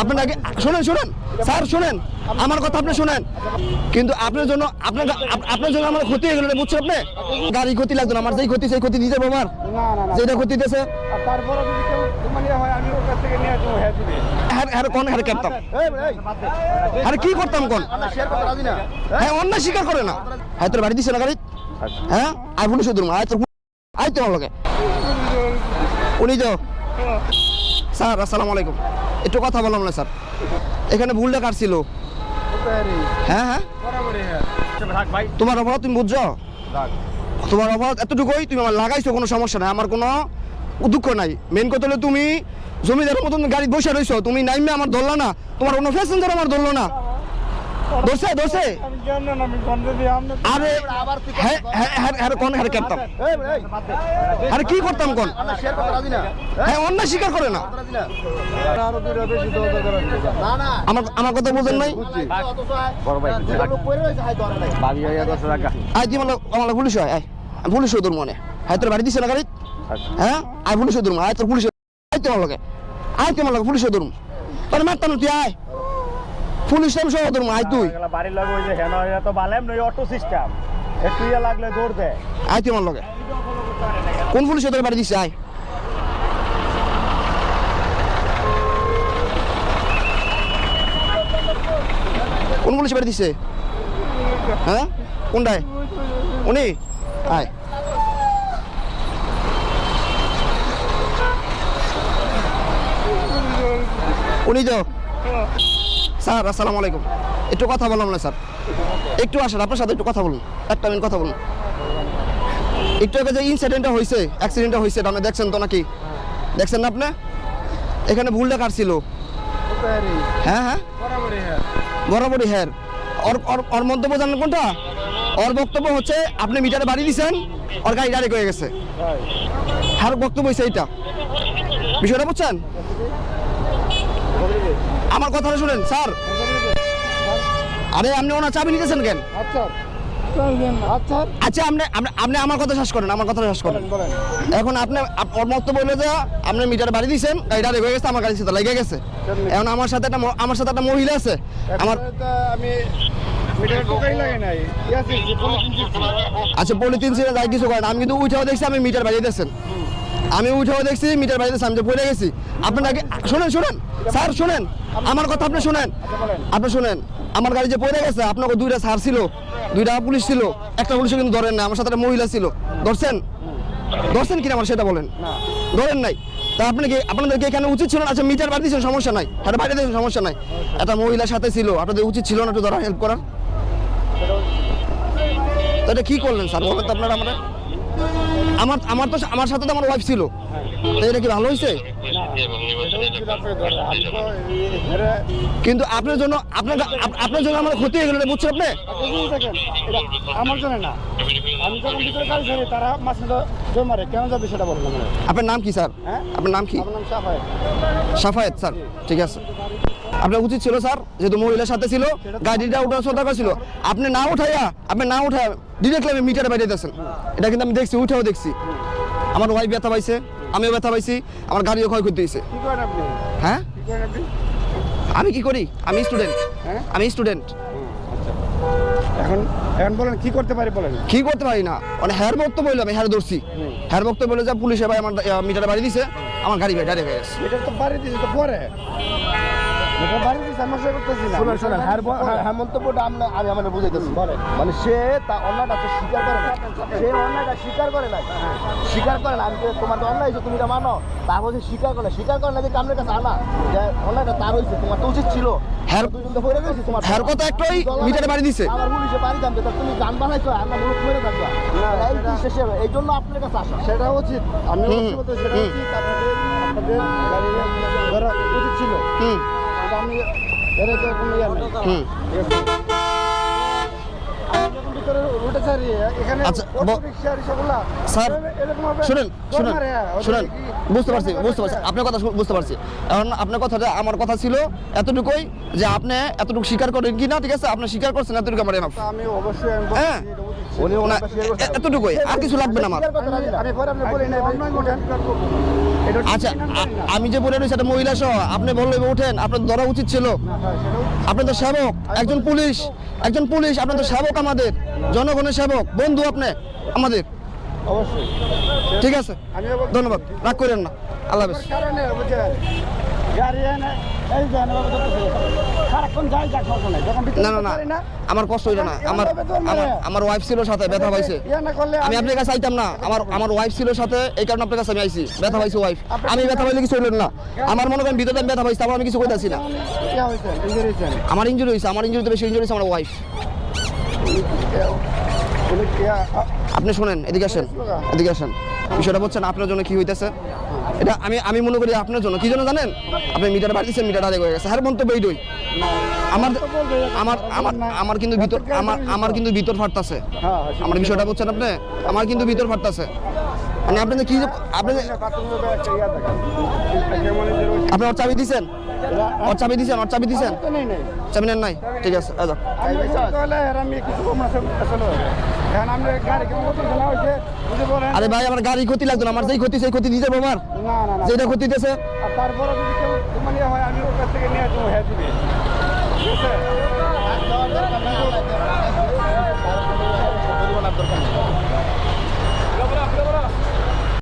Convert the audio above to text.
আপনার আগে, শোনেন শোনেন। স্যার, শোনেন। আমার কথা আপনি শোনেন। কিন্তু আপনার জন্য, আপনার আপনার জন্য আমার ক্ষতি হয়ে গেল বুঝছেন আপনি? গাড়ি ক্ষতি লাগতো আমার যেই ক্ষতি, সেই ক্ষতি দিতে আমার। যেটা ক্ষতি দিতেছে আর হয় হ্যাঁ হ্যাঁ হ্যাঁ কোন হ্যাঁ এই আর কি করতাম কোন? হ্যাঁ অন্যায় স্বীকার করে না। হ্যাঁ বাড়ি দিছে না গাড়ি? হ্যাঁ আই পুলিশ আয় তোর আয় তোমার উনি তো স্যার, আসসালামু আলাইকুম। একটু কথা বললাম না, স্যার। এখানে ভুলটা কার ছিল? হ্যাঁ হ্যাঁ। তোমার অপরাধ তুমি বুঝছ? তোমার অপরাধ এতটুকুই, তুমি আমার লাগাইছো, কোনো সমস্যা নাই। আমার কোনো দুঃখ নাই। মেন কথা হলো তুমি জমিদারের মতন গাড়ি বসে রয়েছো তুমি নাইমে আমার ধরলো না। তোমার অন্য প্যাসেঞ্জার আমার ধরলো না। দিয়ে আমরা আরে হ্যাঁ হ্যাঁ হ্যাঁ হ্যাঁ কোন হ্যাঁ এই আরে কি করতাম কোন? হ্যাঁ অন্যায় স্বীকার করে না। রাজি না। আরও দুইটা বেশি দোয়া করা না না। আমার আমার কথা বুঝেন নাই? আয় তুই আমার পুলিশ হয় আয়। পুলিশ তোর মনে। হ্যাঁ তোর বাড়ি দিছে না গাড়ি হ্যাঁ? আয় পুলিশ তোর আয় তোর পুলিশ আয় তোমার লগে। আয় তোমার লগে পুলিশ হই তোর মারতাম তুই আয়। পুলিশ টাইম সহ তোর আয় তুই। বাড়ির লগে ওই যে হেন তো বালেম নই অটো সিস্টেম একটু ইয়া লাগলে দৌড় দে। আয় তুই আমার লগে। কোন পুলিশ তোর বাড়ি দিছে আয়। কোন পুলিশ বাড়ি দিছে? হ্যাঁ? কোনটায়? উনি? আয়। উনি তো? স্যার, আসসালামু আলাইকুম। একটু কথা বললাম না, স্যার। একটু আসেন, আপনার সাথে একটু কথা বলুন। একটা মিনিট কথা বলুন। একটু আগে যে ইনসিডেন্টটা হয়েছে অ্যাক্সিডেন্টটা হয়েছে আপনি দেখছেন তো নাকি? দেখছেন না আপনি? এখানে ভুলটা কাটছিল হ্যাঁ হ্যাঁ। বরাবরই হ্যাঁ। বরাবরই হ্যাঁ ওর মন্তব্য জানেন কোনটা? ওর বক্তব্য হচ্ছে, আপনি মিটারে বাড়ি দিছেন, ওর গাড়ি ডাইরেক্ট হয়ে গেছে। আর বক্তব্য হয়েছে এইটা। বিষয়টা বুঝছেন? আমার কথাটা শুনেন স্যার। আরে আপনি ওনার চাবি নিতেছেন কেন? আচ্ছা আচ্ছা। আচ্ছা আপনি আপনি- আমার কথা শেষ করেন আমার কথা শেষ করেন। এখন আপনি আপ- ওর মন্তব্য হলো যে আপনি মিটার বাড়ি দিয়েছেন গাড়িটা রেগে গেছে আমার গাড়ি সাথে লেগে গেছে। এখন আমার সাথে একটা আমার সাথে একটা মহিলা আছে আমার আমি আচ্ছা পলিথিন ছিল যাই কিছু করেন আমি কিন্তু উঠেও দেখছি আমি মিটার বাড়িয়ে দিয়েছেন। আমি উঠেও দেখছি মিটার দিয়েছি আমি পড়ে গেছি। আপনার আগে শোনেন শোনেন। স্যার শোনেন। আমার কথা আপনি শোনেন। আপনি শোনেন। আমার গাড়ি যে পড়ে গেছে আপনাকে দুইটা স্যার ছিল দুইটা পুলিশ ছিল একটা পুলিশও কিন্তু ধরেন না আমার সাথে একটা মহিলা ছিল। ধরছেন? ধরছেন কিনা আমার সেটা বলেন। ধরেন নাই। তা আপনি কি আপনাদেরকে এখানে উচিত ছিল না? আচ্ছা মিটার বাড়ি দিয়েছেন সমস্যা নাই। এটা বাইরে দিয়েছেন সমস্যা নাই। একটা মহিলার সাথে ছিল আপনাদের উচিত ছিল না একটু ধরা হেল্প করার? তো এটা কি করলেন স্যার? বলেন তো আপনারা আমরা আমার আমার তো আমার সাথে তো আমার ওয়াইফ ছিল। তো এটা কি ভালো হয়েছে? কিন্তু আপনার জন্য আপনার আপনার জন্য আমার ক্ষতি হয়ে গেল বুঝছেন আপনি? আমার জন্য না। আমি যখন ভিতরে কাজ করি তারা মাছ জয় মারে। কেন যাবে সেটা বললাম আপনার নাম কি স্যার? হ্যাঁ? আপনার নাম কি? আমার নাম সাফায় সাফায়েত স্যার। ঠিক আছে। আপনার উচিত ছিল স্যার যেহেতু মহিলার সাথে ছিল গাড়িটা উঠার শ্রদ্ধা ছিল আপনি না উঠাইয়া আপনি না উঠায় ডিরেক্টলি আমি মিটারে বাইরে দিয়েছেন। এটা কিন্তু আমি দেখছি উঠেও দেখছি। আমার ওয়াইফ ব্যথা পাইছে আমিও ব্যথা পাইছি আমার গাড়িও ক্ষয়ক্ষতি হয়েছে। হ্যাঁ? আমি কি করি? আমি স্টুডেন্ট হ্যাঁ? আমি স্টুডেন্ট এখন এখন বলেন কি করতে পারি বলেন? কি করতে পারি না? মানে হ্যার বক্তব্য আমি হ্যার ধরছি। হ্যার বক্তব্য বলে যা পুলিশে ভাই আমার মিটারে বাড়ি দিছে আমার গাড়ি ভাই ডাইরেক্ট হয়ে গেছে। এটা তো বাড়ি দিয়েছে তো পরে? আমার হ্যাঁ হ্যাঁ, হ্যাঁ মানে বুঝাইতেছি। মানে সে তা অন্যটা তো স্বীকার করে না সে অন্যটা স্বীকার করে না স্বীকার করে না আমি তোমার তো অন্যায় হয়েছে তুমি এটা মানো। তারপর সে স্বীকার করে স্বীকার করে না যে কামনের কাছে আনা। যে অন্যটা তার হয়েছে তোমার তো উচিত ছিল। হ্যার কথা একটাই মিটারে বাড়ি দিছে। আমার পুলিশে বাড়ি তুমি গান বানাইছো আমরা মুখ মেরে থাকবা এই শেষে এই জন্য আপনার কাছে আসা। সেটা উচিত। আমি হুম, অবশ্যই বলতে সেটা উচিত। আপনাদের আপনাদের গাড়ির উচিত ছিল। হুম কিন্তু আমি এটা ভাবে শুনেন শুনেন শুনেন বুঝতে পারছি বুঝতে পারছি আপনার কথা বুঝতে পারছি এখন আপনার কথাটা আমার কথা ছিল এতটুকুই যে আপনি এতটুকু স্বীকার করেন কি না ঠিক আছে আপনি স্বীকার করছেন এতটুকু আমার এনাফ আমি অবশ্যই হ্যাঁ। এটা। উনি এতটুকুই আর কিছু লাগবে না আমার। আমি পরে আপনি বলি না ভাই, ওঠেন। এটা হচ্ছে আচ্ছা। আমি যে বলে রয়েছি একটা মহিলা সহ আপনি বললে উঠেন আপনার ধরা উচিত ছিল না, হ্যাঁ, সেটা উচিত। আপনি তো সেবক একজন পুলিশ একজন পুলিশ আপনি তো সেবক আমাদের জনগণের সেবক বন্ধু আপনি আমাদের। অবশ্যই। ঠিক আছে? ধন্যবাদ। রাগ করেন না। আল্লাহ হাফেজ। না না না। আমার কষ্ট হইল না। আমার আমার আমার ওয়াইফ ছিল সাথে ব্যথা পাইছে। ইয়া আমি আপনার কাছে আইতাম না। আমার আমার ওয়াইফ ছিল সাথে এই কারণে আপনার কাছে আমি আইছি। ব্যথা পাইছি ওয়াইফ আমি ব্যথা পাইলে কিছু হইলেন না। আমার মনে করেন ভিতরে আমি ব্যথা পাইছি তারপর আমি কিছু কইতাছি না। ইঞ্জুরি হয়েছে আমার ইঞ্জুরি হয়েছে আমার ইঞ্জুরিতে বেশি ইঞ্জুরি হয়েছে আমার ওয়াইফ আপনি শুনেন, এদিকে আসেন এদিকে আসেন। বিষয়টা বলছেন আপনার জন্য কি হইতেছে? এটা আমি আমি মনে করি আপনার জন্য। কি জন্য জানেন? আপনি মিটার বাড়ি দিচ্ছেন মিটার আরে হয়ে গেছে। হ্যাঁ মন্তব্য এইটাই আমার আমার আমার আমার কিন্তু ভিতর, আমার আমার কিন্তু ভিতর ফাটতাছে। আমার বিষয়টা বলছেন আপনি? আমার কিন্তু ভিতর ফাটতাছে। মানে আপনি কি আপনি যে- বাথরুমে একটা দেখেন কেমন ইঞ্জুরি হয়েছে আপনি ওর চাবি দিছেন ওর চাবি দিছেন ওর চাবি দিছেন চাবি নেন নাই ঠিক আছে আজ আরে ভাই আমার গাড়ি ক্ষতি লাগতো আমার যেই ক্ষতি সেই ক্ষতি দিতে আমার যেটা ক্ষতি দিতেছে তারপরে যদি কেউ মানে হয় আমি ওর কাছ থেকে নিয়ে আসব হ্যাঁ দিবে